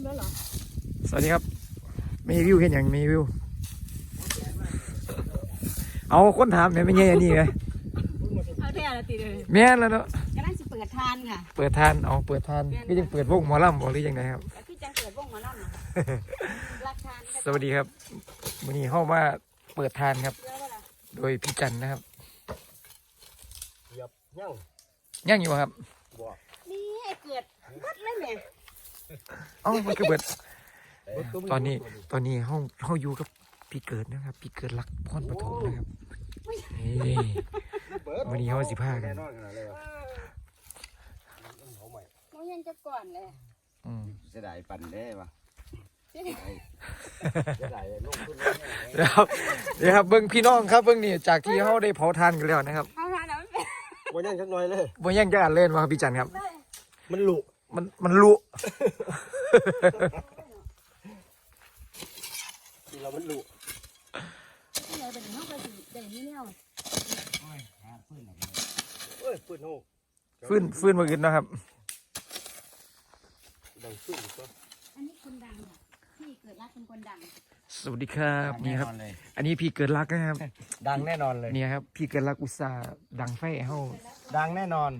มแล้วเหรอสวัสดีครับ มีวิวเห็นอย่างมีวิว เอาคนถามเนี่ยไม่ใช่อันนี้ไงเอาแท้ละติเลยแม่นแล้วเนาะกำลังสิเปิดทานค่ะเปิดทานเอาเปิดทานพี่ยังเปิดวงหมอลำบอกหรือยังไงครับแต่พี่จังเปิดวงหมาล่ำนะรักทานสวัสดีครับวันนี้เข้ามาเปิดทานครับ เยอะเวลาโดยพี่จันนะครับเหยียบย่างย่างอยู่ครับบ่นี่ไอ้เกิดวัดเลยแม่ เอ้ามันก็เบิดรถตู้ไม่ตอนนี้ตอนนี้ห้องห้องอยู่กับพี่เกิดนะครับ พี่เกิดรักพรปฐมนะครับนี่เบิดวันนี้เขาสิพากันแน่นอนขนาดเลยเอวะอเขาใหม่โมยังจะก่อนเลยอืมเสียดายปั่นได้ปะเจ๊เสียดายลงทุนเดี๋ยวครับเดี๋ยวครับเบิ้งพี่น้องครับเบิ้งนี่จากที่เขาได้เผาทานกันแล้วนะครับเอาทานแล้วแม่วันย่างชักหน่อยเลยบ่ยังจะอ่านเล่นมาครับพี่จันครับ มันหลุ มันมันลุที่เรามันหลุที่ไหนเป็นห้องกระสีเด่นนี่เนี่ยเอ้ยปืนโหฟื้นฟื้นมาขึ้นนะครับ ดังฟื้นอีกตัวอันนี้คนดังค่ะพี่เกิดรักเป็นคนดังสวัสดีครับนี่ครับ อันนี้พี่เกิดรักนะครับดังแน่นอนเลย เนี่ยครับ พี่เกิดรักอุตส่าห์ดังไฟให้เฮาดังแน่นอน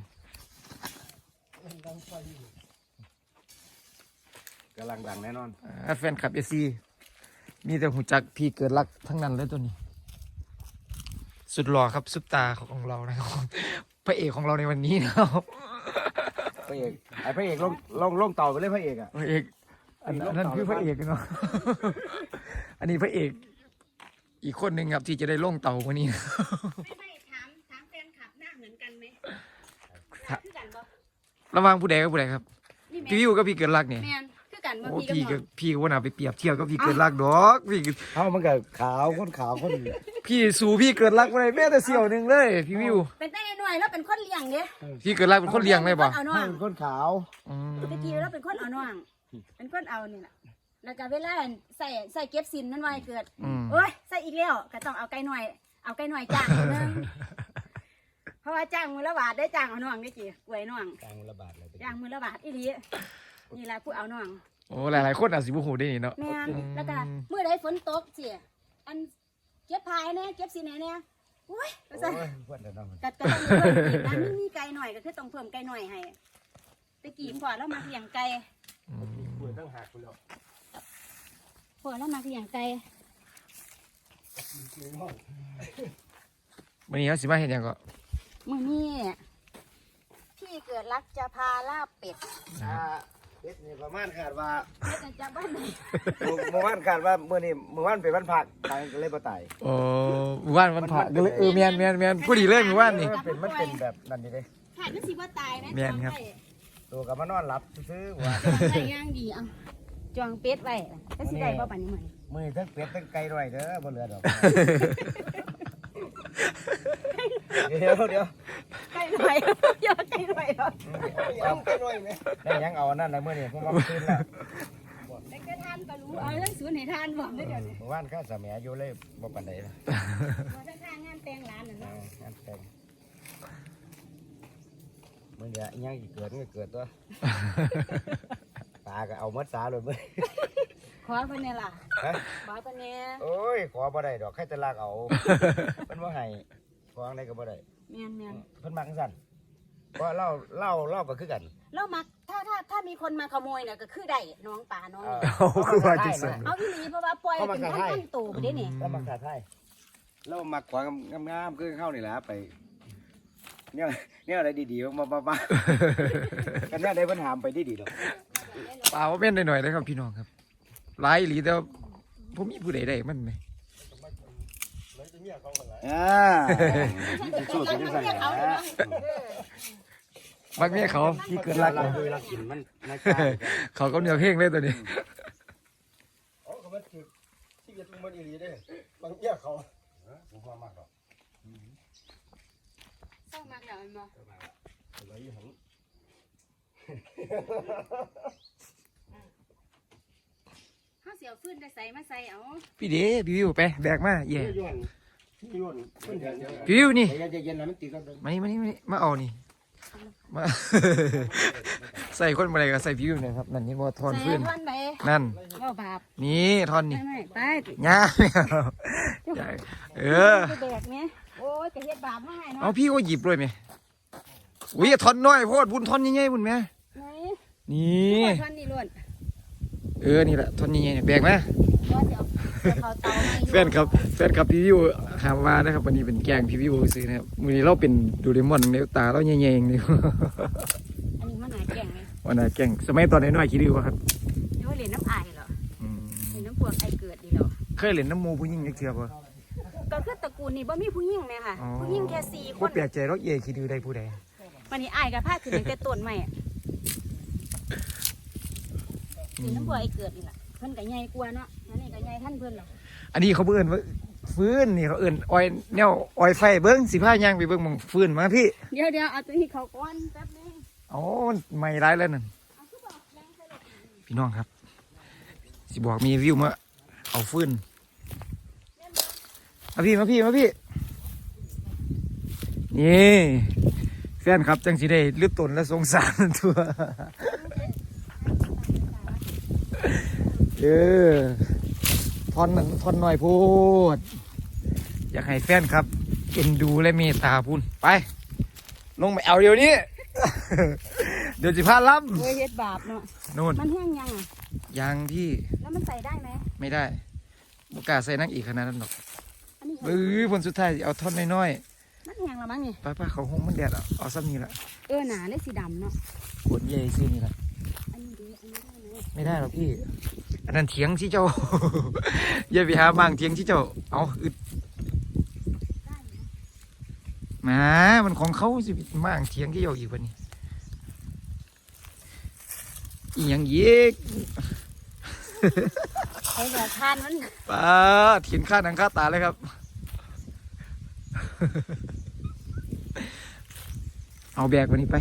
กำลังดังแน่นอนอ่าแฟนคลับเอซีมีแต่หูจักพี่เกิดรักทั้งนั้นเลยตัวนี้ สุดหล่อครับซุปตาของเรานะครับพระเอกของเราในวันนี้นะครับพระเอกไอ้พระเอกลงลงลงเต่าไปเลยพระเอกอะพระเอกอันอันนั้นคือพระเอกเนาะอันนี้พระเอกอีกคนหนึ่งครับที่จะได้ล่งเต่าวันนี้ ไม่ไม่ถามถามแฟนคลับหน้าเหมือนกันไหมหน้าคือกันบ่ระหว่างผู้ใดกับผู้ใดครับ นี่แม่พี่วิวกับพี่เกิดรักเนี่ย แม่น คือกันบ่โอ้พี่กับพี่น้ก็องพี่ก็ว่าน่าไปเปรียบเทียบกับพี่เกิดรักดอกพี่ก็เขามันก็ขาวคนขาวคนพี่สู่พี่เกิดรักอะไรแม่แต่เสี่ยวหนึ่งเลยพี่วิว เป็นแต่หน่วยแล้วเป็นคนเลี้ยงเด้พี่เกิดรักเป็นคนเลี้ยงเลยบ่เอาน้องคนขาวอืมตะกี้เราเป็นคนเอาน้องเป็นคนเอานี่แหละแล้วก็เวลาใส่ใส่เก็บสินนั่นไว้เกิด อืม โอ้ยใส่อีกแล้วก็ต้องเอาไก่หน่อย เอาไก่หน่อยจ้างนิดนึงเพราะว่าจ้างมือละบาทได้จ้างเอาน้องได้จีกล้วยน้องกลางระบาดเลยจ้างมือละบาทอีหลีนี่แหละผู้เอาน้อง โอ้หลายๆคนอาจสิบ่ฮู้ได้นี่เนาะ แม่นแล้วก็เมื่อใดฝนตกสิอันเก็บพายแน่เก็บสินไหนแน่โอ้ยก็โอ้ใส่ยเพื่อนแต่น้องก็ก็ต้องเพิ่มอีกนะมีไก่หน่อยก็คือต้องเพิ่มไก่หน่อยให้ตะกี้พอแล้วมาเลี้ยงไก่อืมเพื่อนตั้งหักไปแล้วพอแล้วมาเลี้ยงไก่วันนี้เขาสิมาเห็นยังก็มื้อนี้พี่เกิดรักจะพาลาบเป็ดอ่า เด็ดนี่ประมาณขาดว่าเฮ็ดให้จะบ้านไหนเมื่อวานขาดว่าเมื่อนี้เมื่อวานเป็นวันผักตายก็เลยบ่ตายโอ้หมู่บ้านวันผ่าก็เลยเออแม่นแม่นแม่นผู้ดีเลยหมู่บ้านนี่มันเป็นมันเป็นแบบนั้นนี่เด้ขาดมันสิว่าตายนะแม่นครับ ตัวกับมานอนหลับซื้อๆว่าจองไว้ย่างดีเอาจองเป็ดไว้ก็สิได้บ่ปานนี้มื้อนี้มือทั้งเป็ดทั้งไก่ด้วยเด้อบ่เหลือดอก เดี๋ยวเดี๋ยวไก่หน่อยยอดไก่หน่อยเหรอเอาไก่ด้วยไหมได้ยังเอาอันนั้นเมื้อนี้ผมว่าคืนแล้วแต่ก็ทานก็รู้เอาเรื่องศูนย์ให้ทานบ่ได้เดี๋ยวนี้เมื่านข้าสามีอยู่เลยบ่ปานใดนะบ่ได้ทานงานแต่งร้านน่ะเนาะงานแต่งมึงอย่าอิหยังอีกเกิดมันก็เกิดตัวตาก็เอามัดสาเลยมึงขอเพิ่นเนี่ยล่ะขอเพิ่นเนี่ยโอ้ยขอบ่ได้ดอกใครจะลากเอาเพิ่นบ่ให้ ขออันใดก็บ่ได้แม่นแม่นเพิ่นมักจังซั่นเพราะเล่าเล่าเล่าก็คือกัน แล้วมักถ้าถ้าถ้ามีคนมาขโมยน่ะก็คือได้น้องป่าน้องเออนี่เอาคือว่าจังซั่นเอาอีหลีเพราะว่าปล่อยเป็นพันๆตัวไปได้นี่แล้วมักษาไทยแล้วมักขวางงามๆคือเข้านี่แหละไปเนี่ยเนี่ยอะไรดีๆมามามากันเนี่ยได้ปัญหามไปดีๆดอกเปล่าแม่นหน่อยๆนะครับพี่น้องครับหลายอีหลีแต่ว่าผมมีผู้ใดได้มันไหม อ่าสู้กันจังซั่นแหละมักเมียเขาพี่เกิดรักเราคุยเรากินมันในกาเขาก็เนื้อเพลงเลยตัวนี้ อ๋อเขามันคือที่จะตุ้มมันอีหลีเด้บางเอี้ยเขาผมว่ามากดอกเศร้ามากแล้วแม่นบ่ อะไรอยู่หัน เฮาสิเอาฟืนได้ใส่มาใส่เอาพี่เด้พี่วิวไปแบกมาเย่ย้อนย้อนขึ้นเดี๋ยวเดี๋ยวพี่วิวนี่เดี๋ยวเย็นๆแล้วมันติดกันมานี่มานี่มานี่มาเอานี่มาใส่คนอะไรก็ใส่พี่วิวเนี่ยครับนั่นนี่ว่าทอนฟื้นใส่ท่อนไปนั่นว่าบาปนี่ทอนนี่ไม่ไม่ไปง่ายเออไปแบกเนี่ยโอ้ยกระเฮ็ดบาปมาให้เนาะเอาพี่ก็หยิบด้วยไหมอุ้ยทอนน้อยโพดบุญทอนยังไงบุญแม่ไหนนี่ท่อนนี่ล้วน เออ นี่แหละทอนยังไงเนี่ยแบกไหมว่าจะเอาเอาเขาเตาให้อยู่แฟนครับแฟนครับพี่วิวถามมานะครับวันนี้เป็นแกงพี่วิวซื้อนะครับวันนี้เราเป็นดูเรมอนในตาเราแย่ๆเองนี่อันนี้มันหนาแก่งไงวันน่ะแกงสมัยตอนน้อยๆคิดดูว่าครับเดี๋ยวเหรียญน้ำอายเหรออืมเหรียญน้ำพวกไอเกิดดีเหรอเคยเล่นน้ำมูผู้หญิงยักเทือป่ะก็คือตระกูลนี่บ่มีผู้หญิงแม่ค่ะอ๋อผู้หญิงแค่สี่คบ่นแปลกใจเราเย่คิดดูได้ผู้ใดวันนี้อายกับผ้าคือตั้งแต่ต้นใหม่ อะเหรียญน้ำพวกไอเกิดนี่แหละเพิ่นก็ใหญ่กว่าเนาะอันนี้ก็ใหญ่ท่านเพิ่นหรอกอันนี้เขาเอื่นว่าฟื้นนี่เขาเอื่นออยแนวออยไฟเบิ้งสิผ้าย่างไปเบิ้งหมองฟื้นมาพี่เดี๋ยวเดี๋ยวเอาตัวนี้เขาก้อนแป๊บนึงอ๋อมันไม่ร้ายแล้วนั่นพี่น้องครับ สิบอกมีวิวมาเอาฟื้นมาพี่มาพี่มาพี่นี่แฟนครับจังสิได้ลืบตนและสงสารตัว เออทอนนั้นทอนหน่อยพูด อยากให้แฟนครับเอ็นดูและเมตตาพูนไป ลงไปเอาเดี๋ยวนี้ เดี๋ยวสิพาล้โอ้ยเฮ็ดบาปเนาะำนู่นมันแห้งยังอะยางพี่แล้วมันใส่ได้ไหมไม่ได้บกล้าใส่นักอีกขนาดนั้นหรอกอันนี้เออผลสุดท้ายสิเอาท่อนน้อยมันแห้งแล้วมั้งนี่ๆป้าๆเขาหงมันแดดอะเอาซ้ำนี่ละเออหนาเลยสีดำเนาะขวดใหญ่ซื้อนี่ละอันนี้ดีอันนี้ได้ไหมไม่ได้หรอกพี่ อันนั้นเถียงที่เจ้า อย่าไปหาบางเถียงที่เจ้า เอาอึดแหมามันของเขาสิมางเถียงที่เจ้าอีกวันนี้อีหยังเย็กไอ้แบบทานมันป้าเถียงข้าหนังข้าตาเลยครับ เอาแบกวันนี้ไป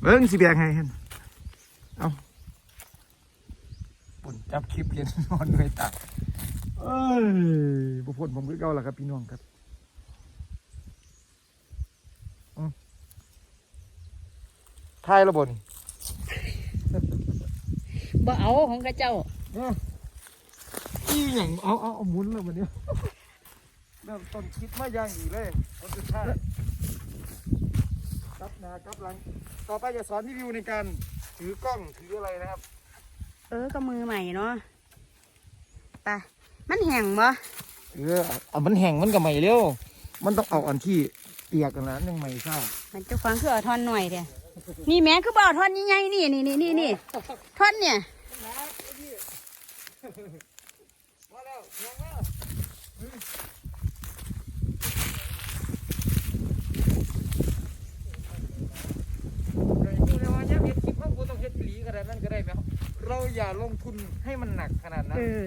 เบิ้งสิแบกไงฮันเอาปุ่น จับคลิปเรียนนอนด้วยตาเอ้ยบุพนผมก็เก่าแล้วครับพี่น้องครับอืมทายระบนบ่เอาของกระเจ้าอีหยังเอาเอาเอาหมุนเลยวันนี้เริ่มต้นคิดมาอย่างอีเลยคนสุดท้ายกับหนากับหลัง ต่อไปจะสอนพี่วิวในการถือกล้องถืออะไรนะครับ เออก็มือใหม่เนาะไปมันแห้งบ่เออเอามันแห้งมันก็ไม่เร็วมันต้องเอาอันที่เปียกกันนะยังไม่ทราบมันเจะฟังคือเอาท่อนหน่อยเดียนี่แม่คือบ่เอาท่อนใหญ่ๆนี่นี่นี่นี่นี่ท่อนเนี่ย มาแล้วยังมาเราอย่าลงทุนให้มันหนักขนาดนั้น เออ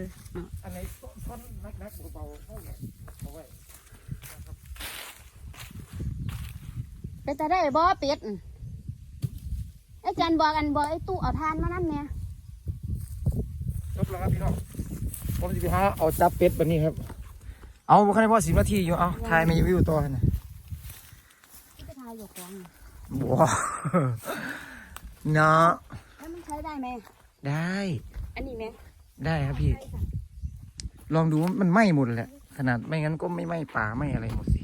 อันไหนท่อนนักๆเบาๆเข้าเนี่ยเอาไว้เป็นตาได้บ่เป็ดไอ้จันบอกอันบอกไอ้ตู้เอาทานมานั่นเนี่ยจบแล้วครับพี่น้องผมจะไปหาเอาจับเป็ดแบบนี้ครับ เอาบุคคลพ่อสิบนาทีอยู่เอาถ่ายมาวิวต่อนะไปทายอยู่ของบัว เนาะแล้วมันใช้ได้ไหม ได้ อันนี้ไหมได้ครับพี่ ลองดูว่ามันไหม้หมดแหละ ขนาดไม่งั้นก็ไม่ไหม้ป่าไม่อะไรหมดสิ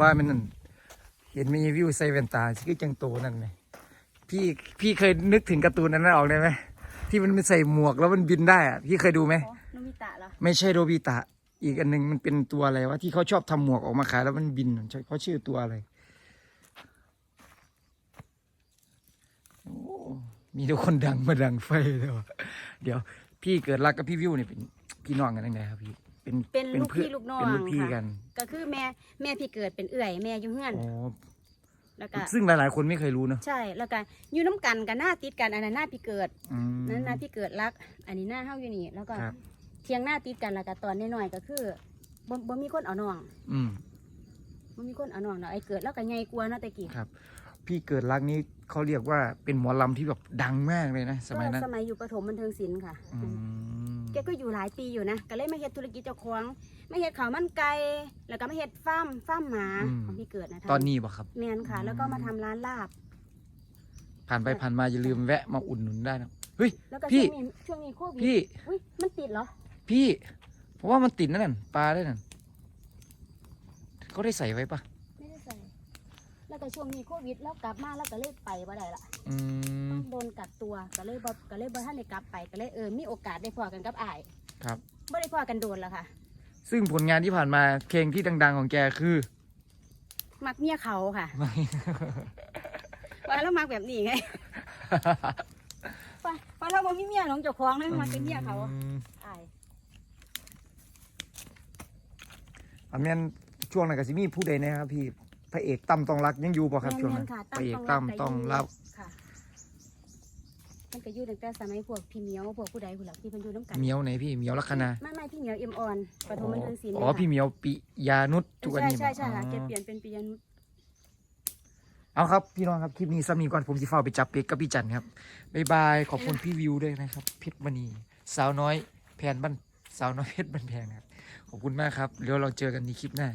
ว่ามันนั่นเห็นมีวิวใส่แว่นตาที่จังโตนั่นไหมพี่พี่เคยนึกถึงการ์ตูนนั้นออกได้ไหมที่มันใส่หมวกแล้วมันบินได้อะพี่เคยดูไหมอ๋อโนมิตะเหรอไม่ใช่โรบิตะ อีกอันหนึ่งมันเป็นตัวอะไรวะที่เขาชอบทำหมวกออกมาขายแล้วมันบินเขาชื่อตัวอะไรโอ้ มีทุกคนดังมาดังไฟเลยวะเดี๋ยว พี่เกิดรักกับพี่วิวเนี่ยเป็นพี่น้องกันยังไงครับพี่ เป็นเป็นลูกพื่พี่ลูกน้องเป็นลูกพี่ค่ะกัน ก็คือแม่แม่พี่เกิดเป็นเอื่อยแม่อยู่เฮือน อ๋อ แล้วก็ซึ่งหลายๆคนไม่เคยรู้เนอะใช่แล้วก็อยู่น้ำกันกันหน้าติดกันอันนั้นหน้าพี่เกิดอืม นั่นหน้าพี่เกิดรัก อันนี้หน้าเฮาอยู่นี่แล้วก็ครับ เทียงหน้าติดกันแล้วก็ตอนน้อยๆก็คือบ่บ่มีคนเอาน้องอืม บ่มีคนเอาน้องเนาะไอ้เกิดแล้วก็ใหญ่กว่าเนาะแต่กี้ ครับ พี่เกิดรักนี้เขาเรียกว่าเป็นหมอลำที่แบบดังมากเลยนะ สมัยนั้น ก็สมัยอยู่ประถมบันเทิงศิลป์ค่ะ อืมแกก็อยู่หลายปีอยู่นะก็เลยมาเฮ็ดธุรกิจเจ้าของมาเฮ็ดข้าวมันไก่แล้วก็มาเฮ็ดฟาร์มฟาร์มหมาของพี่เกิดนะตอนนี้ปะครับ แมนค่ะ แล้วก็มาทำร้านลาบ ผ่านไปผ่านมาอย่าลืมแวะมาอุดหนุนได้นะเฮ้ย แล้วก็พี่ ช่วงนี้ช่วงนี้โควิดพี่ อุ้ยมันติดเหรอพี่ เพราะว่ามันติดนั่นน่ะปลาได้นั่นเขาได้ใส่ไว้ปะไม่ได้ใส่ แล้วก็ช่วงนี้โควิดแล้วกลับมาแล้วก็เลยไปบ่ได้ละอืมโดนกักตัวก็เลยบ่ก็เลยบ่ท่านได้กลับไปก็เลยเออมีโอกาสได้พอกันกับอ้ายครับ บ่ได้พอกันโดนแล้วค่ะ ซึ่งผลงานที่ผ่านมาเพลงที่ดัง ๆ ของแกคือ มักเมียเขาค่ะ ว่าแล้วมักแบบนี้ไงว่าว่าเราบ่มีเมียของเจ้าของเลยมักเป็นเมียเขาอืมอ้ายอันนี้นช่วงนั้นก็สิมีผู้ใดนะครับพี่ พระเอกตั้มต้องรักยังอยู่ป่ะครับช่วงแม่นั้นนๆค่ะพระเอกตั้มต้องรับค่ะมันก็อยู่ตั้งแต่สมัยพวกพี่เหมียวพวกผู้ใดผู้หลักที่เพิ่นอยู่น้ำกันเหมียวไหนพี่เหมียวลัคนาไม่ไม่พี่เหมียวเอ็มออนปฐมบันเทิงศิลป์อ๋อพี่เหมียวปิยานุชทุกวันใช่นี้ใช่ใช่ค่ะอ๋อแกเปลี่ยนเป็นปิยานุชเอาครับพี่น้องครับคลิปนี้ซ้ำนี้ก่อนผมจะเฝ้าไปจับเป็กกับพี่จันครับบ๊ายบายขอบคุณพี่วิวด้วยนะครับเพชรมณีสาวน้อยแพนบ้านสาวน้อยเพชรบ้านแพงครับขอบคุณมากครับเดี๋ยวเราเจอกันในคลิปหน้า